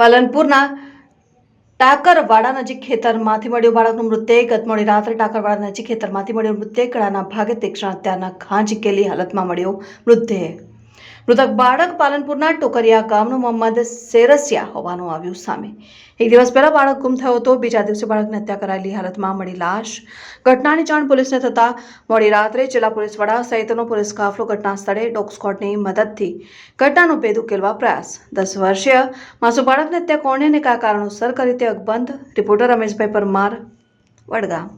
પાલનપુરના ટાકરવાડા નજીક ખેતરમાંથી મળ્યું બાળકનું મૃતદેહ. ગત મોડી રાત્રે ટાકરવાડા નજીક ખેતરમાંથી મળ્યો મૃતદેહ. ગળાના ભાગે તીક્ષ્ણ હત્યાના ઘા ઝીકેલી હાલતમાં મળ્યો મૃતદેહ. મૃતક બાળક પાલનપુરના ટોકરિયા ગામનું મોહમ્મદ સેરસિયા હોવાનું આવ્યું સામે. એક દિવસ પહેલા બાળક ગુમ થયો હતો. બીજા દિવસે બાળકની હત્યા કરાયેલી હાલતમાં મળી લાશ. ઘટનાની જાણ પોલીસને થતા મોડી રાત્રે જિલ્લા પોલીસ વડા સહિતનો પોલીસ કાફલો ઘટના સ્થળે ડોગ સ્કોડની મદદથી ઘટનાનો ભેદ ઉકેલવા પ્રયાસ. દસ વર્ષીય માસુ બાળકને હત્યા કોણે અને કયા કારણોસર કરી તે અકબંધ, રિપોર્ટર રમેશભાઈ પરમાર, વડગામ.